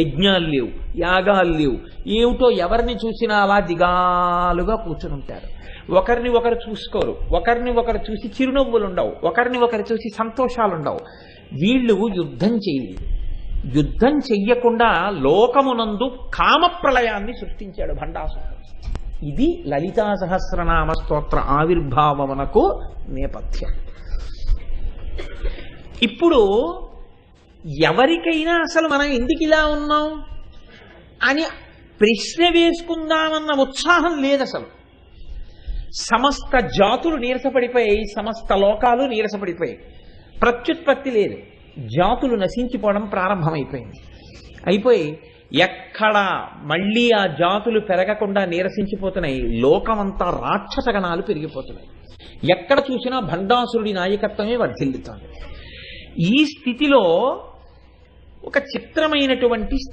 యజ్ఞాలు లేవు యాగాలు లేవు. ఏమిటో ఎవరిని చూసినా అలా దిగాలుగా కూర్చుని ఉంటారు ఒకరిని ఒకరు చూసుకోరు ఒకరిని ఒకరు చూసి చిరునవ్వులు ఉండవు ఒకరిని ఒకరు చూసి సంతోషాలు ఉండవు. వీళ్ళు యుద్ధం చేయలేదు యుద్ధం చెయ్యకుండా లోకమునందు కామప్రళయాన్ని సృష్టించాడు భండాసురుడు ఇది లలితా సహస్రనామ స్తోత్ర ఆవిర్భావమునకు నేపథ్యం. ఇప్పుడు ఎవరికైనా అసలు మనం ఎందుకు ఇలా ఉన్నాం అని ప్రశ్న వేసుకుందామన్న ఉత్సాహం లేదు అసలు. సమస్త జాతులు నీరసపడిపోయాయి సమస్త లోకాలు నీరసపడిపోయాయి. ప్రత్యుత్పత్తి లేదు. జాతులు నశించిపోవడం ప్రారంభమైపోయింది. అయిపోయి ఎక్కడ మళ్ళీ ఆ జాతులు పెరగకుండా నీరసించిపోతున్నాయి లోకమంతా రాక్షస గణాలు పెరిగిపోతున్నాయి. ఎక్కడ చూసినా భండాసురుడి నాయకత్వమే వర్ధిల్లుతోంది. ఈ స్థితిలో ఒక చిత్రమైనటువంటి